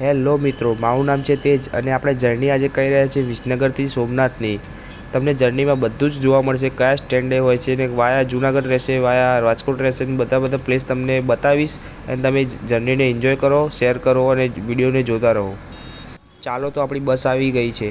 Hello મિત્રો, મારું નામ છે તેજ અને આપણે જર્ની આજે કહી રહ્યા છીએ વિસનગરથી સોમનાથની. તમને જર્નીમાં બધું જ જોવા મળશે, કયા સ્ટેન્ડે હોય છે ને વાયા જુનાગઢ રહેશે, વાયા રાજકોટ રહેશે ને બધા બધા પ્લેસ તમને બતાવીશ અને તમે જર્નીને એન્જોય કરો, શેર કરો અને વિડીયોને જોતા રહો. ચાલો તો આપણી બસ આવી ગઈ છે.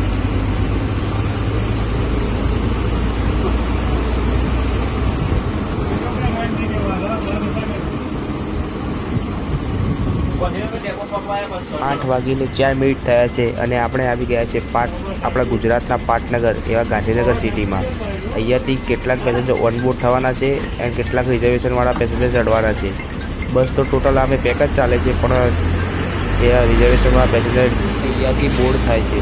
આઠ વાગીને ચાર મિનિટ થયા છે અને આપણે આવી ગયા છે પાટ આપણા ગુજરાતના પાટનગર એવા ગાંધીનગર સિટીમાં. અહીંયાથી કેટલાક પેસેન્જર ઓનબોર્ડ થવાના છે અને કેટલાક રિઝર્વેશનવાળા પેસેન્જર ચડવાના છે. બસ તો ટોટલ અમે પેક જ ચાલે છે, પણ એ રિઝર્વેશનવાળા પેસેન્જર અહીંયાથી બોર્ડ થાય છે.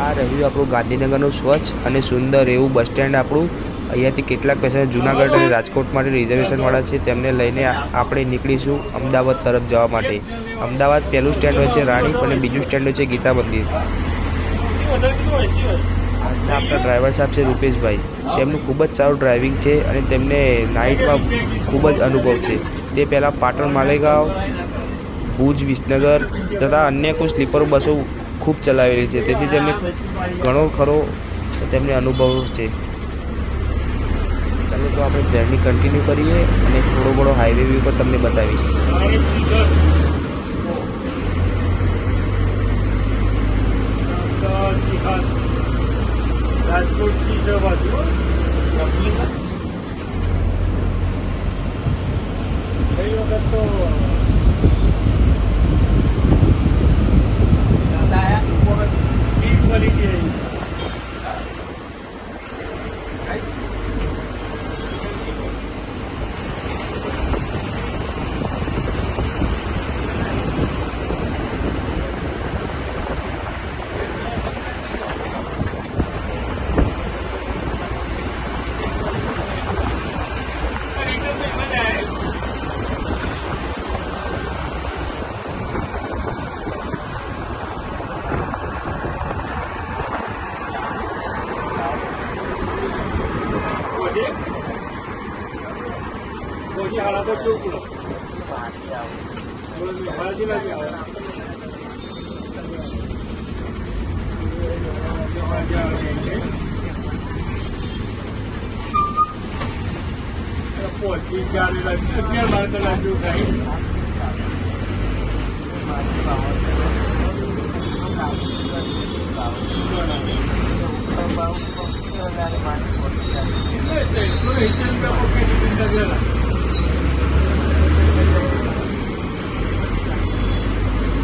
આ રહ્યું આપણું ગાંધીનગરનું સ્વચ્છ અને સુંદર એવું બસ સ્ટેન્ડ આપણું. અહીંયાથી કેટલાક પેસેન્જર જુનાગઢ અને રાજકોટ માટે રિઝર્વેશનવાળા છે તેમને લઈને આપણે નીકળીશું અમદાવાદ તરફ જવા માટે. અમદાવાદ પહેલું સ્ટેન્ડ હોય છે રાણીપ અને બીજું સ્ટેન્ડ હોય છે ગીતા મંદિર. આજના આપણા ડ્રાઈવર સાહેબ છે રૂપેશભાઈ. તેમનું ખૂબ જ સારું ડ્રાઇવિંગ છે અને તેમને નાઇટમાં ખૂબ જ અનુભવ છે. તે પહેલાં પાટણ માલેગાંવ, ભુજ વિસનગર તથા અન્ય કોઈ સ્લીપર બસો ખૂબ ચલાવેલી છે. તેથી તેમને ઘણો ખરો તેમને અનુભવ છે. ચાલો તો આપણે જર્ની કન્ટિન્યુ કરીએ અને થોડો ઘણો હાઈવે વ્યૂ પર તમને બતાવીશ. રાજકોટથી છે બાજુ ગઈ વખત તો ઠીક મળી બોલી હાડા લાગી આવે પહોંચી ચાલી લાગી અગિયાર બાર કલાક જેવું થાય એટલે જ ને, થોડું હિસાબ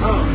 No.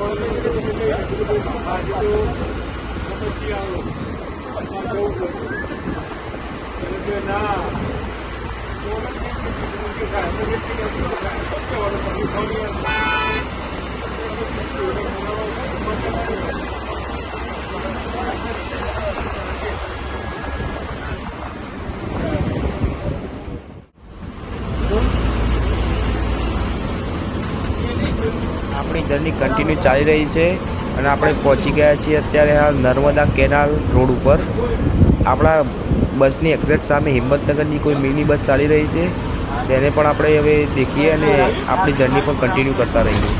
આજે તો પછી આવો આ જવું પડે. એટલે કે ના આપણી જર્ની કન્ટિન્યુ ચાલી રહી છે અને આપણે પહોંચી ગયા છીએ અત્યારે આ નર્મદા કેનાલ રોડ ઉપર. આપણા બસની એક્ઝેક્ટ સામે હિંમતનગરની કોઈ મિની બસ ચાલી રહી છે. તેને પણ આપણે હવે દેખીએ અને આપણી જર્ની પણ કન્ટિન્યુ કરતા રહીએ.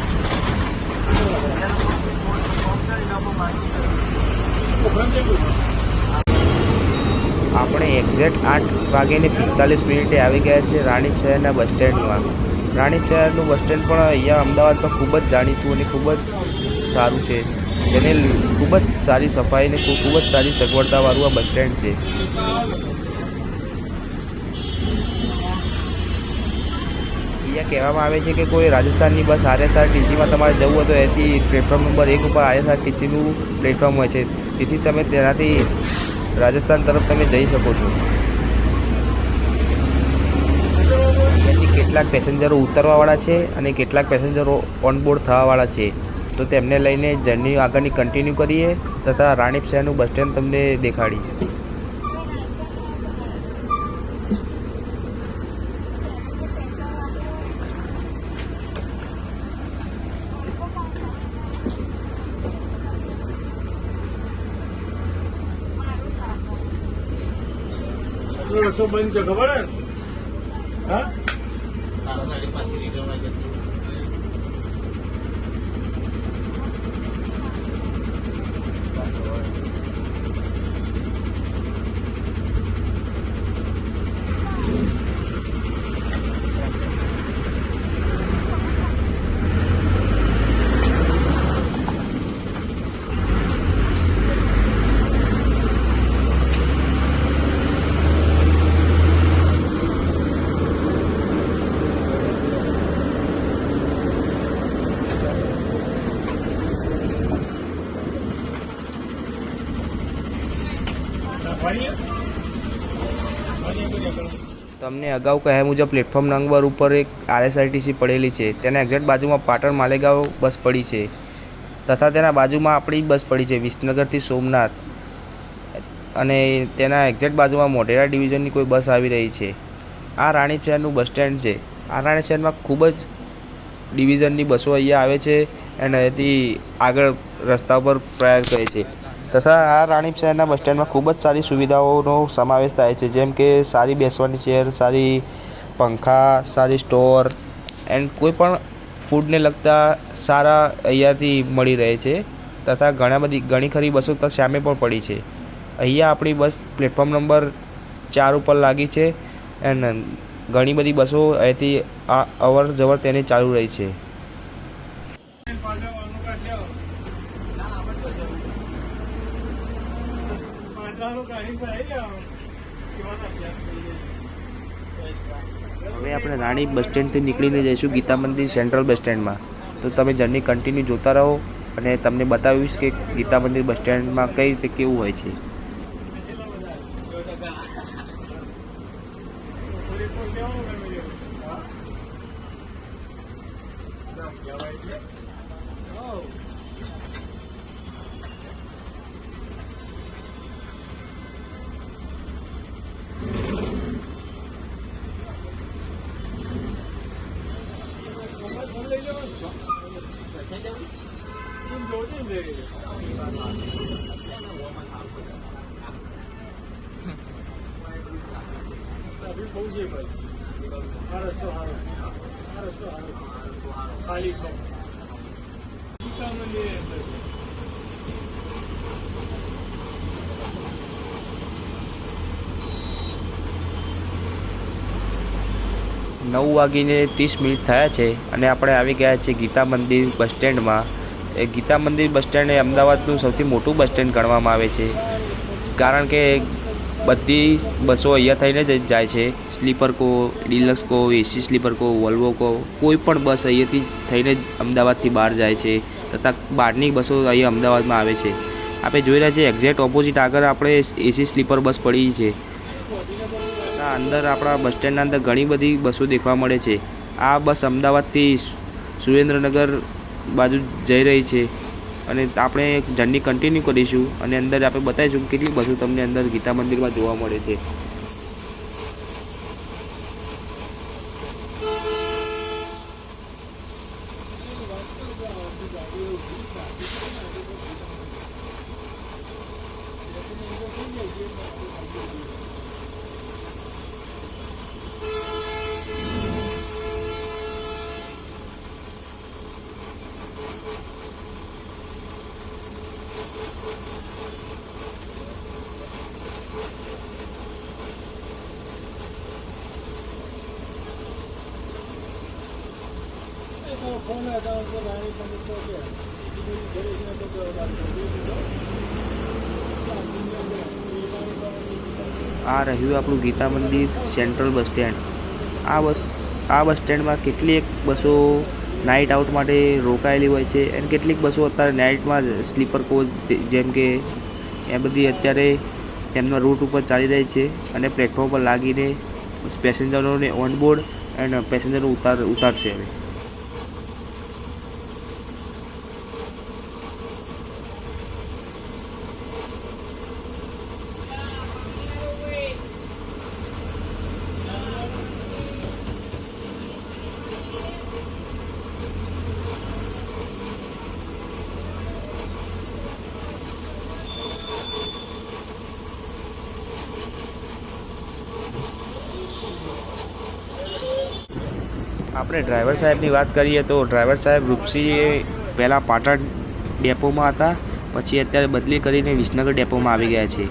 આપણે એક્ઝેક્ટ આઠ વાગ્યાને પિસ્તાલીસ મિનિટે આવી ગયા છે રાણીપ શહેરના બસ સ્ટેન્ડમાં રાણીપ શહેરનું બસ સ્ટેન્ડ પણ અહીંયા અમદાવાદમાં ખૂબ જ જાણીતું અને ખૂબ જ સારું છે. તેને ખૂબ જ સારી સફાઈ અને ખૂબ ખૂબ જ સારી સગવડતાવાળું આ બસ સ્ટેન્ડ છે. અહીંયા કહેવામાં આવે છે કે કોઈ રાજસ્થાનની બસ આરએસઆરટીસીમાં તમારે જવું હોય તો એથી પ્લેટફોર્મ નંબર એક ઉપર આરએસઆરટીસીનું પ્લેટફોર્મ હોય છે. તેથી તમે તેનાથી રાજસ્થાન તરફ તમે જઈ શકો છો. કેટલાક પેસેન્જરો ઉતરવાવાળા છે અને કેટલાક પેસેન્જરો ઓનબોર્ડ થવાવાળા છે. તો તેમને લઈને જર્ની આગળની કન્ટિન્યુ કરીએ તથા રાણીપ શહેરનું બસ સ્ટેન્ડ તમને દેખાડીશ. બંધ છે, ખબર તમને અગાઉ કહ્યા મુજબ પ્લેટફોર્મ નંબર ઉપર એક આરએસઆરટીસી પડેલી છે. તેના એક્ઝેક્ટ બાજુમાં પાટણ માલેગાંવ બસ પડી છે. તથા તેના બાજુમાં આપણી બસ પડી છે, વિસનગરથી સોમનાથ. અને તેના એક્ઝેક્ટ બાજુમાં મોઢેરા ડિવિઝનની કોઈ બસ આવી રહી છે. આ રાણીપ શહેરનું બસ સ્ટેન્ડ છે. આ રાણીપ શહેરમાં ખૂબ જ ડિવિઝનની બસો અહીંયા આવે છે અને એથી આગળ રસ્તા પર પ્રયાસ કરે છે. તથા આ રાણીપ શહેરના બસ સ્ટેન્ડમાં ખૂબ જ સારી સુવિધાઓનો સમાવેશ થાય છે. જેમ કે સારી બેસવાની ચેર, સારી પંખા, સારી સ્ટોર એન્ડ કોઈ પણ ફૂડને લગતા સારા અહીંયાથી મળી રહે છે તથા ઘણા બધી, ઘણી ખરી બસો તો સામે પણ પડી છે. અહીંયા આપણી બસ પ્લેટફોર્મ નંબર ચાર ઉપર લાગી છે એન્ડ ઘણી બધી બસો અહીંથી અવર જવર તેની ચાલુ રહી છે. રાણી બસ સ્ટેન્ડથી નીકળીને જઈશું ગીતા મંદિર સેન્ટ્રલ બસ સ્ટેન્ડમાં. તો તમે જર્ની કન્ટિન્યુ જોતા રહો અને તમને બતાવીશ કે ગીતા મંદિર બસ સ્ટેન્ડમાં કઈ રીતે કેવું હોય છે. Yeah, કેવાનું ગમે છે હા કહેવાય છે હા લઈ લેવાનું એમ જોતી ને ટ્રાફિક બહુ છે ભાઈ આ રસ્તો સારો આ રસ્તો સારો ખાલી કમ ગીતા મંદિર અંદર છે. નવ વાગીને ત્રીસ મિનિટ થયા છે અને આપણે આવી ગયા છીએ ગીતા મંદિર બસ સ્ટેન્ડમાં. એ ગીતા મંદિર બસ સ્ટેન્ડ એ અમદાવાદનું સૌથી મોટું બસ સ્ટેન્ડ ગણવામાં આવે છે. કારણ કે બધી બસો અહીંયા થઈને જ જાય છે. સ્લીપર કો, ડિલક્સ કો, એસી સ્લીપર કો, વોલ્વો કો, કોઈ પણ બસ અહીંયાથી થઈને જ અમદાવાદથી બહાર જાય છે તથા બહારની બસો અહીંયા અમદાવાદમાં આવે છે. આપણે જોઈ રહ્યા છીએ એક્ઝેક્ટ ઓપોઝિટ આગળ આપણે એસી સ્લીપર બસ પડી છે. અંદર, આપણા બસ સ્ટેન્ડના અંદર ઘણી બધી બસો દેખવા મળે છે. આ બસ અમદાવાદથી સુરેન્દ્રનગર બાજુ જઈ રહી છે. અને આપણે જર્ની કન્ટિન્યુ કરીશું અને અંદર આપણે બતાવીશું કેટલી બસો તમને અંદર ગીતા મંદિરમાં જોવા મળે છે ફોન હતા તો ગાડી તમે તો કે બીજું ઘરે જઈને તો કે વાત કરી આ રહ્યું આપણું ગીતા મંદિર સેન્ટ્રલ બસ સ્ટેન્ડ. આ બસ આ બસ સ્ટેન્ડમાં કેટલીક બસો નાઇટ આઉટ માટે રોકાયેલી હોય છે અને કેટલીક બસો અત્યારે નાઇટમાં સ્લીપર કોચ જેમ કે એ બધી અત્યારે એમના રૂટ ઉપર ચાલી રહી છે અને પ્લેટફોર્મ પર લાગીને પેસેન્જરોને ઓન બોર્ડ અને પેસેન્જરો ઉતાર, ઉતારશે હવે. આપણે ડ્રાઈવર સાહેબની વાત કરીએ તો ડ્રાઈવર સાહેબ રૂપસી પહેલાં પાટણ ડેપોમાં હતા, પછી અત્યારે બદલી કરીને વિસનગર ડેપોમાં આવી ગયા છે.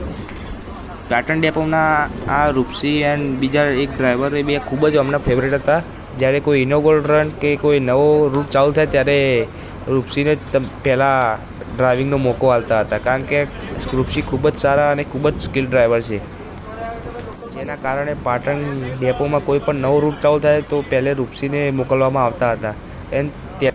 પાટણ ડેપોના આ રૂપસી એન્ડ બીજા એક ડ્રાઈવર એ બે ખૂબ જ અમને ફેવરેટ હતા. જ્યારે કોઈ ઇનોગોલ રન કે કોઈ નવો રૂટ ચાલુ થાય ત્યારે રૂપસીને તમ- પહેલાં ડ્રાઇવિંગનો મોકો આપતા હતા. કારણ કે રૂપસી ખૂબ જ સારા અને ખૂબ જ સ્કિલ ડ્રાઈવર છે. જેના કારણે પાટણ ડેપોમાં કોઈ પણ નવો રૂટ ચાલુ થાય તો પહેલે રૂપસીને મોકલવામાં આવતા હતા. એન્ડ તે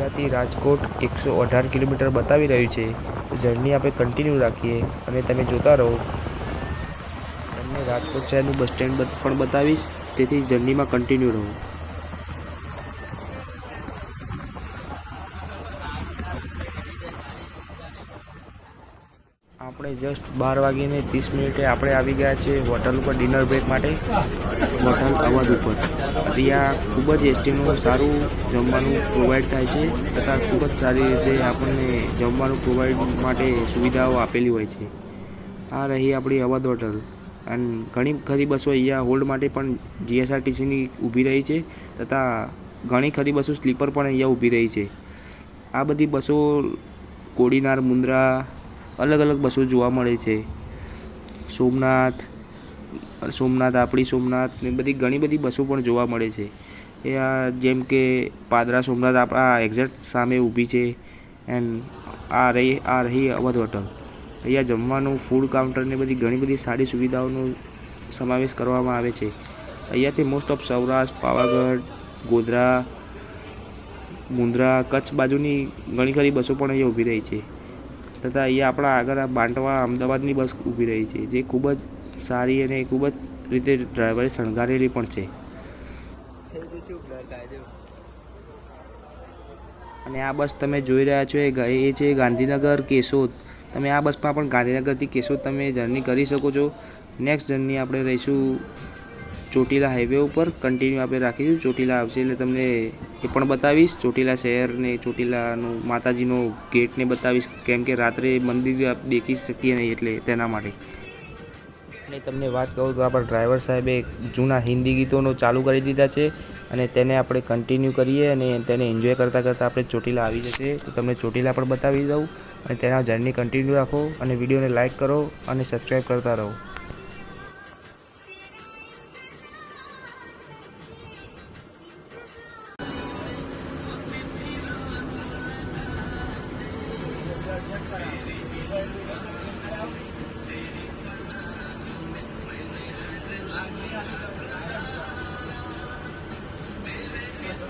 અહીંયાથી રાજકોટ એકસો અઢાર કિલોમીટર બતાવી રહ્યું છે. જર્ની આપણે કન્ટિન્યુ રાખીએ અને તમે જોતા રહો. તમને રાજકોટ શહેરનું બસ સ્ટેન્ડ પણ બતાવીશ, તેથી જર્નીમાં કન્ટિન્યુ રહો આપણે જસ્ટ બાર વાગીને ત્રીસ મિનિટે આપણે આવી ગયા છે હોટલ ઉપર ડિનર બ્રેક માટે. હોટલ અવધ ઉપર. ત્યાં ખૂબ જ એસટીનું સારું જમવાનું પ્રોવાઈડ થાય છે તથા ખૂબ જ સારી રીતે આપણને જમવાનું પ્રોવાઈડ માટે સુવિધાઓ આપેલી હોય છે. આ રહી આપણી અવધ હોટલ. અને ઘણી ખરી બસો અહીંયા હોલ્ડ માટે પણ જીએસઆરટીસીની ઊભી રહી છે તથા ઘણી ખરી બસો સ્લીપર પણ અહીંયા ઊભી રહી છે. આ બધી બસો કોડીનાર મુન્દ્રા અલગ અલગ બસો જોવા મળે છે. સોમનાથ સોમનાથ, આપણી સોમનાથ ને બધી ઘણી બધી બસો પણ જોવા મળે છે. એ આ જેમ કે પાદરા સોમનાથ આપણા એક્ઝેક્ટ સામે ઊભી છે એન્ડ આ રહી આ રહી અવધ હોટલ. અહીંયા જમવાનું ફૂડ કાઉન્ટર ને બધી ઘણી બધી સારી સુવિધાઓનો સમાવેશ કરવામાં આવે છે. અહીંયાથી મોસ્ટ ઓફ સૌરાષ્ટ્ર, પાવાગઢ, ગોધરા, મુન્દ્રા, કચ્છ બાજુની ઘણી ખરી બસો પણ અહીંયા ઊભી રહી છે. તથા અહીંયા આપણા આગળ બાંટવા અમદાવાદની બસ ઊભી રહી છે, જે ખૂબ જ સારી અને ખૂબ જ રીતે ડ્રાઈવરે શણગારેલી પણ છે. અને આ બસ તમે જોઈ રહ્યા છો, એ એ છે ગાંધીનગર કેશોદ. તમે આ બસમાં પણ ગાંધીનગરથી કેશોદ તમે જર્ની કરી શકો છો. નેક્સ્ટ જર્ની આપણે રહીશું ચોટીલા હાઈવે ઉપર કન્ટિન્યુ આપણે રાખીશું. ચોટીલા આવશે એટલે તમને એ પણ બતાવીશ. ચોટીલા શહેર ને ચોટીલાનું માતાજીનો ગેટને બતાવીશ. કેમ કે રાત્રે મંદિર દેખી શકીએ નહીં એટલે તેના માટે. અને તમને વાત કહું તો આપણા ડ્રાઈવર સાહેબે જૂના હિન્દી ગીતોનો ચાલુ કરી દીધા છે અને તેને આપણે કન્ટિન્યુ કરીએ અને તેને એન્જોય કરતાં કરતાં આપણે ચોટીલા આવી જશે. તો તમને ચોટીલા પણ બતાવી દઉં અને તેના જર્ની કન્ટિન્યુ રાખો અને વિડીયોને લાઇક કરો અને સબસ્ક્રાઈબ કરતા રહો.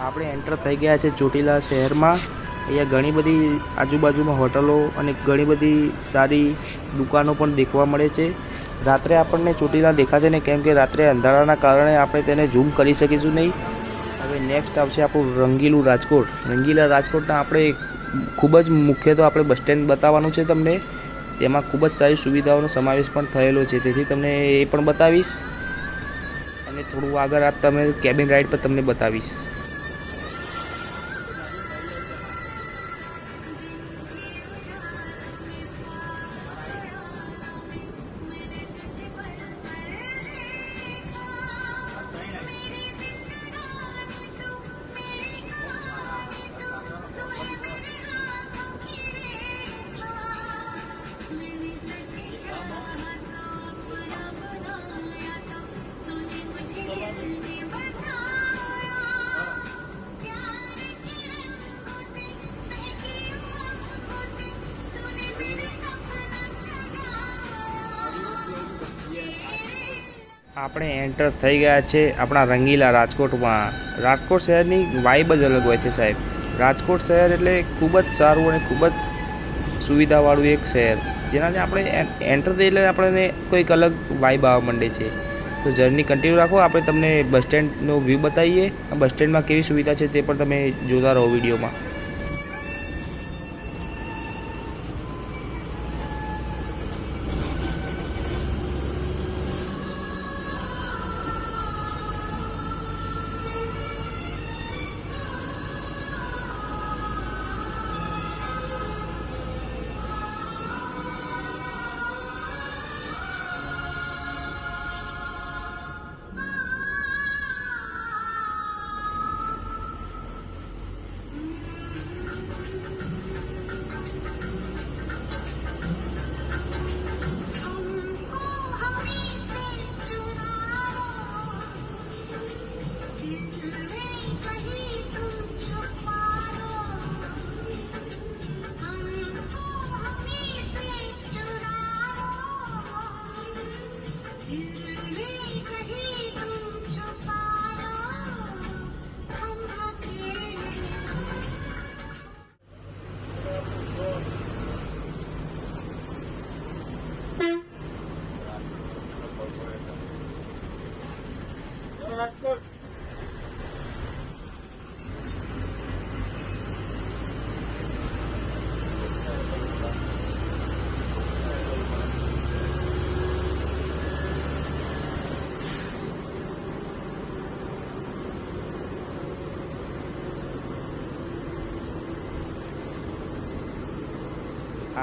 આપણે એન્ટર થઈ ગયા છે ચોટીલા શહેરમાં. અહીંયા ઘણી બધી આજુબાજુમાં હોટલો અને ઘણી બધી સારી દુકાનો પણ દેખવા મળે છે. રાત્રે આપણને ચોટીલા દેખાશે ને કેમ કે રાત્રે અંધારાના કારણે આપણે તેને ઝૂમ કરી શકીશું નહીં. હવે નેક્સ્ટ આવશે આપણું રંગીલું રાજકોટ. રંગીલા રાજકોટના આપણે ખૂબ જ મુખ્ય તો આપણે બસ સ્ટેન્ડ બતાવવાનું છે તમને. તેમાં ખૂબ જ સારી સુવિધાઓનો સમાવેશ પણ થયેલો છે. તેથી તમને એ પણ બતાવીશ. અને થોડું આગળ આ તમે કેબિન રાઇડ પર તમને બતાવીશ. આપણે એન્ટર થઈ ગયા છે આપણા રંગીલા રાજકોટમાં. રાજકોટ શહેરની વાઇબ જ અલગ હોય છે સાહેબ. રાજકોટ શહેર એટલે ખૂબ જ સારું અને ખૂબ જ સુવિધાવાળું એક શહેર. જેનાથી આપણે એન્ટર થઈ એટલે આપણને કોઈક અલગ વાઇબ આવવા માંડે છે. તો જર્ની કન્ટિન્યુ રાખો. આપણે તમને બસ સ્ટેન્ડનો વ્યૂ બતાવીએ. બસ સ્ટેન્ડમાં કેવી સુવિધા છે તે પણ તમે જોતા રહો વિડીયોમાં.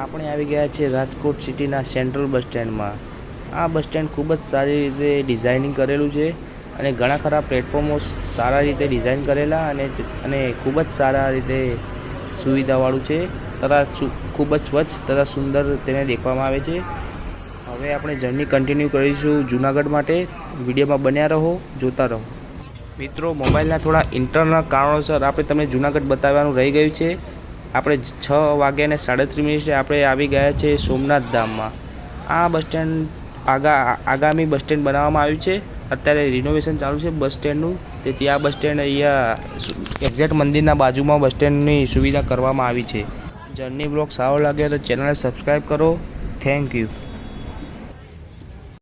આપણે આવી ગયા છે રાજકોટ સિટીના સેન્ટ્રલ બસ સ્ટેન્ડમાં આ બસ સ્ટેન્ડ ખૂબ જ સારી રીતે ડિઝાઇનિંગ કરેલું છે અને ઘણા ખરા પ્લેટફોર્મો સારા રીતે ડિઝાઇન કરેલા અને અને ખૂબ જ સારા રીતે સુવિધાવાળું છે તથા ખૂબ જ સ્વચ્છ તથા સુંદર તેને દેખવામાં આવે છે. હવે આપણે જર્ની કન્ટિન્યુ કરીશું જુનાગઢ માટે. વિડીયોમાં બન્યા રહો, જોતા રહો. મિત્રો મોબાઈલના થોડા ઇન્ટરનલ કારણોસર આપણે તમને જુનાગઢ બતાવવાનું રહી ગયું છે. આપણે છ વાગ્યાને સાડત્રીસ મિનિટે આપણે આવી ગયા છે સોમનાથ ધામમાં. આ બસ સ્ટેન્ડ આગા, આગામી બસ સ્ટેન્ડ બનાવવામાં આવ્યું છે. અત્યારે રિનોવેશન ચાલુ છે બસ સ્ટેન્ડનું. તેથી આ બસ સ્ટેન્ડ અહીંયા એક્ઝેક્ટ મંદિરના બાજુમાં બસ સ્ટેન્ડની સુવિધા કરવામાં આવી છે. જર્ની બ્લોગ સારો લાગે તો ચેનલને સબસ્ક્રાઈબ કરો. Thank you